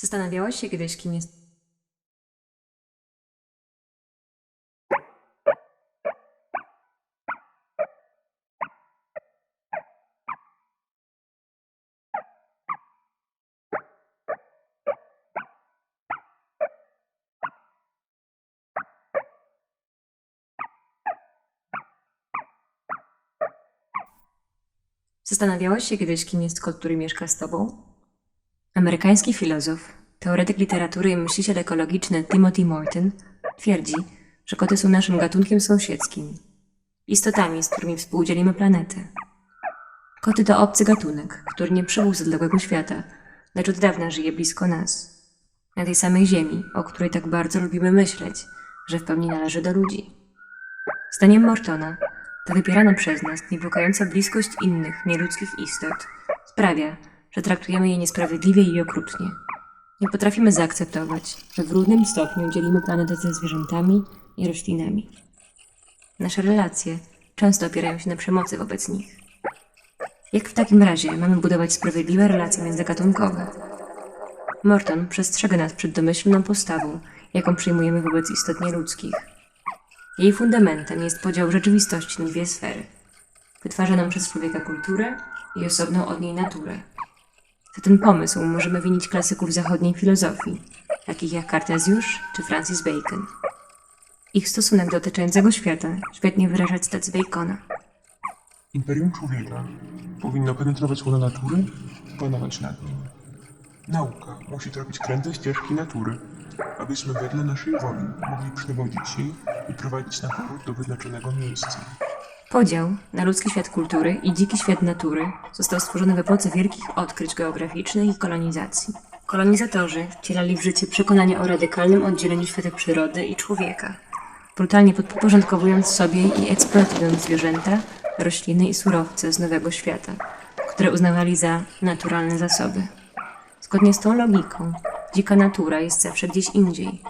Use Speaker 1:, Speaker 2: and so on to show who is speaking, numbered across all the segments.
Speaker 1: Zastanawiałaś się kiedyś, kim jest Zastanawiałaś się kiedyś, kim jest kot, który mieszka z tobą? Amerykański filozof, teoretyk literatury i myśliciel ekologiczny Timothy Morton twierdzi, że koty są naszym gatunkiem sąsiedzkim, istotami, z którymi współdzielimy planetę. Koty to obcy gatunek, który nie przybył z odległego świata, lecz od dawna żyje blisko nas. Na tej samej ziemi, o której tak bardzo lubimy myśleć, że w pełni należy do ludzi. Zdaniem Mortona, ta wybierana przez nas niepokająca bliskość innych, nieludzkich istot sprawia, że traktujemy je niesprawiedliwie i okrutnie. Nie potrafimy zaakceptować, że w równym stopniu dzielimy planetę ze zwierzętami i roślinami. Nasze relacje często opierają się na przemocy wobec nich. Jak w takim razie mamy budować sprawiedliwe relacje międzygatunkowe? Morton przestrzega nas przed domyślną postawą, jaką przyjmujemy wobec istot nieludzkich. Jej fundamentem jest podział rzeczywistości na dwie sfery. Wytwarzaną przez człowieka kulturę i osobną od niej naturę. Za ten pomysł możemy winić klasyków zachodniej filozofii, takich jak Kartezjusz czy Francis Bacon. Ich stosunek dotyczącego świata świetnie wyraża cytat Bacona.
Speaker 2: Imperium człowieka powinno penetrować łono natury i panować nad nim. Nauka musi trafić kręte ścieżki natury, abyśmy wedle naszej woli mogli przewodzić jej i prowadzić na powrót do wyznaczonego miejsca.
Speaker 1: Podział na ludzki świat kultury i dziki świat natury został stworzony w epoce wielkich odkryć geograficznych i kolonizacji. Kolonizatorzy wcielali w życie przekonania o radykalnym oddzieleniu świata przyrody i człowieka, brutalnie podporządkowując sobie i eksploatując zwierzęta, rośliny i surowce z nowego świata, które uznawali za naturalne zasoby. Zgodnie z tą logiką, dzika natura jest zawsze gdzieś indziej.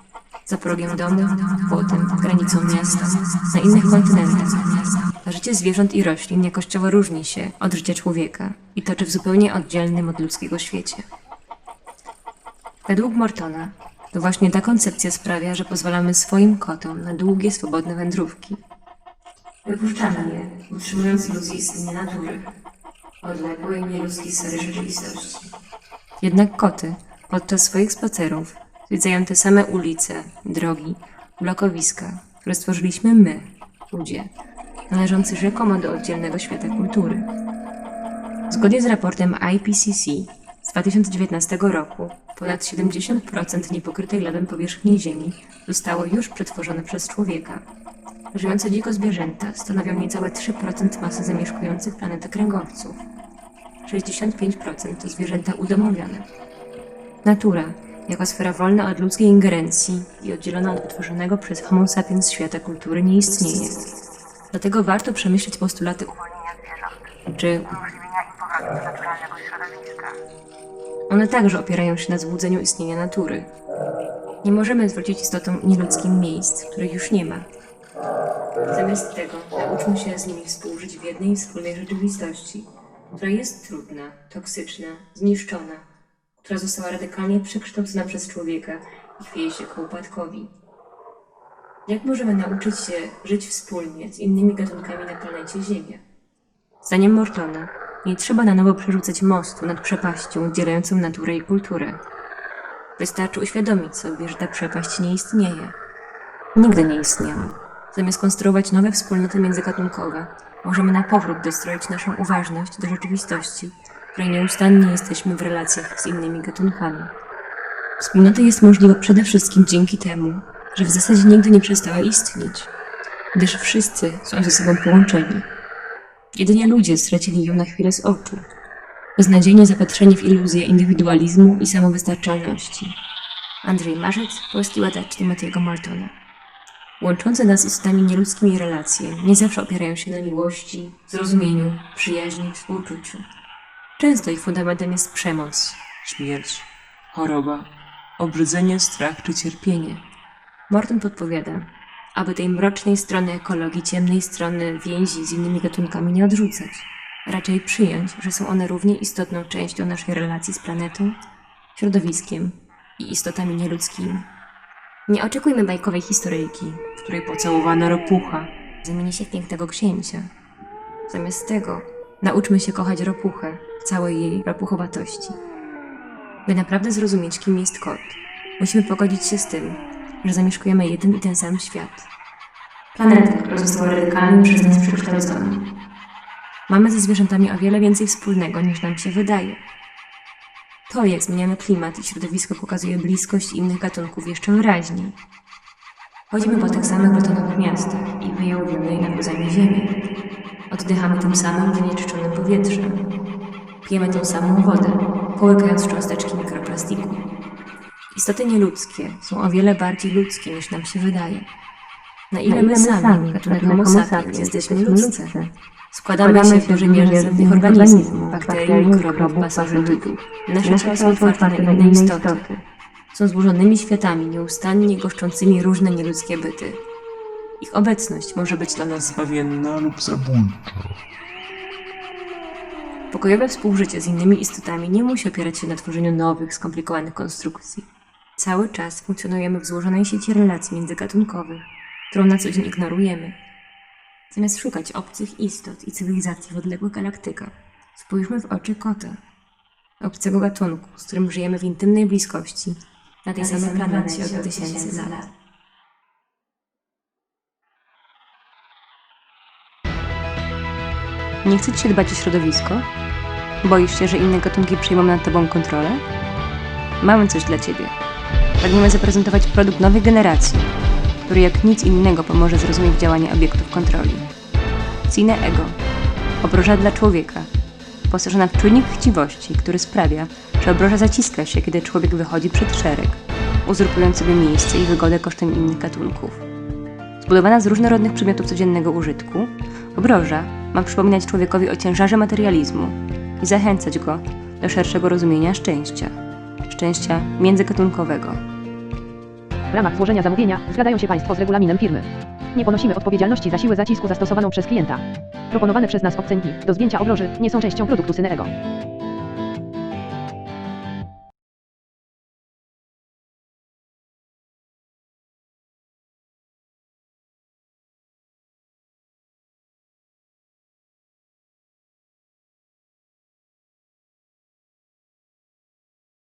Speaker 1: Za progiem domu, potem granicą miasta, na innych kontynentach. Życie zwierząt i roślin jakościowo różni się od życia człowieka i toczy w zupełnie oddzielnym od ludzkiego świecie. Według Mortona to właśnie ta koncepcja sprawia, że pozwalamy swoim kotom na długie, swobodne wędrówki. Wypuszczamy je, utrzymując iluzję istnienia natury, odległej, nieludzkiej sfery rzeczywistości. Jednak koty podczas swoich spacerów zwiedzają te same ulice, drogi, blokowiska, które stworzyliśmy my, ludzie, należący rzekomo do oddzielnego świata kultury. Zgodnie z raportem IPCC z 2019 roku ponad 70% niepokrytej lodem powierzchni Ziemi zostało już przetworzone przez człowieka. Żyjące dziko zwierzęta stanowią niecałe 3% masy zamieszkujących planetę kręgowców. 65% to zwierzęta udomowione. Natura, jako sfera wolna od ludzkiej ingerencji i oddzielona od wytworzonego przez Homo sapiens świata kultury, nie istnieje. Dlatego warto przemyśleć postulaty
Speaker 3: uwolnienia zwierząt,
Speaker 1: czy
Speaker 3: umożliwienia im powrotu do naturalnego środowiska.
Speaker 1: one także opierają się na złudzeniu istnienia natury. Nie możemy zwrócić istotom nieludzkim miejsc, których już nie ma. Zamiast tego nauczmy się z nimi współżyć w jednej wspólnej rzeczywistości, która jest trudna, toksyczna, zniszczona, która została radykalnie przekształcona przez człowieka i chwieje się ku upadkowi. Jak możemy nauczyć się żyć wspólnie z innymi gatunkami na planecie Ziemia? Zdaniem Mortona, nie trzeba na nowo przerzucać mostu nad przepaścią oddzielającą naturę i kulturę. Wystarczy uświadomić sobie, że ta przepaść nie istnieje. Nigdy nie istniała. Zamiast konstruować nowe wspólnoty międzygatunkowe, możemy na powrót dostroić naszą uważność do rzeczywistości, w której nieustannie jesteśmy w relacjach z innymi gatunkami. Wspólnota jest możliwa przede wszystkim dzięki temu, że w zasadzie nigdy nie przestała istnieć, gdyż wszyscy są ze sobą połączeni. Jedynie ludzie stracili ją na chwilę z oczu, beznadziejnie zapatrzeni w iluzję indywidualizmu i samowystarczalności. Andrzej Marzec, polski ładacz Timothy'ego Mortona. Łączące nas istotami nieludzkimi relacje nie zawsze opierają się na miłości, zrozumieniu, przyjaźni, współczuciu. Często ich fundamentem jest przemoc,
Speaker 2: Śmierć, choroba, obrzydzenie, strach czy cierpienie.
Speaker 1: Morton podpowiada, aby tej mrocznej strony ekologii, ciemnej strony więzi z innymi gatunkami nie odrzucać. Raczej przyjąć, że są one równie istotną częścią naszej relacji z planetą, środowiskiem i istotami nieludzkimi. Nie oczekujmy bajkowej historyjki, w której pocałowana ropucha zamieni się w pięknego księcia. Zamiast tego nauczmy się kochać ropuchę w całej jej ropuchowatości. By naprawdę zrozumieć, kim jest kot, musimy pogodzić się z tym, że zamieszkujemy jeden i ten sam świat. Planetę, która została radykalnie przez nas przekształcona. Mamy ze zwierzętami o wiele więcej wspólnego niż nam się wydaje. To, jak zmieniamy klimat i środowisko, pokazuje bliskość innych gatunków jeszcze wyraźniej. Chodzimy po tych samych betonowych miastach i wyjałowimy i nagruzamy ziemię. Oddychamy tym samym zanieczyszczonym powietrzem. Pijemy tą samą wodę, połykając cząsteczki mikroplastiku. Istoty nieludzkie są o wiele bardziej ludzkie niż nam się wydaje. Na ile my sami, gatunek Homo sapiens, jesteśmy ludzcy, składamy się w dużej mierze z innych organizmów, bakterii, mikrobów, pasożytów. Nasze ciała są otwarte na inne istoty. Są złożonymi światami, nieustannie goszczącymi różne nieludzkie byty. Ich obecność może być dla nas
Speaker 2: Zbawienna lub zabójcza.
Speaker 1: Pokojowe współżycie z innymi istotami nie musi opierać się na tworzeniu nowych, skomplikowanych konstrukcji. Cały czas funkcjonujemy w złożonej sieci relacji międzygatunkowych, którą na co dzień ignorujemy. Zamiast szukać obcych istot i cywilizacji w odległych galaktykach, spójrzmy w oczy kota, obcego gatunku, z którym żyjemy w intymnej bliskości, na tej samej planecie od tysięcy lat.
Speaker 4: Nie chce ci się dbać o środowisko? Boisz się, że inne gatunki przejmą nad tobą kontrolę? Mamy coś dla ciebie. Pragniemy zaprezentować produkt nowej generacji, który jak nic innego pomoże zrozumieć działanie obiektów kontroli. Cine Ego. Obroża dla człowieka. Wyposażona w czujnik chciwości, który sprawia, że obroża zaciska się, kiedy człowiek wychodzi przed szereg, uzurpując sobie miejsce i wygodę kosztem innych gatunków. Zbudowana z różnorodnych przedmiotów codziennego użytku, obroża ma przypominać człowiekowi o ciężarze materializmu i zachęcać go do szerszego rozumienia szczęścia, szczęścia międzygatunkowego.
Speaker 5: W ramach złożenia zamówienia zgadzają się Państwo z regulaminem firmy. Nie ponosimy odpowiedzialności za siłę zacisku zastosowaną przez klienta. Proponowane przez nas obcenki do zdjęcia obroży nie są częścią produktu Syneego.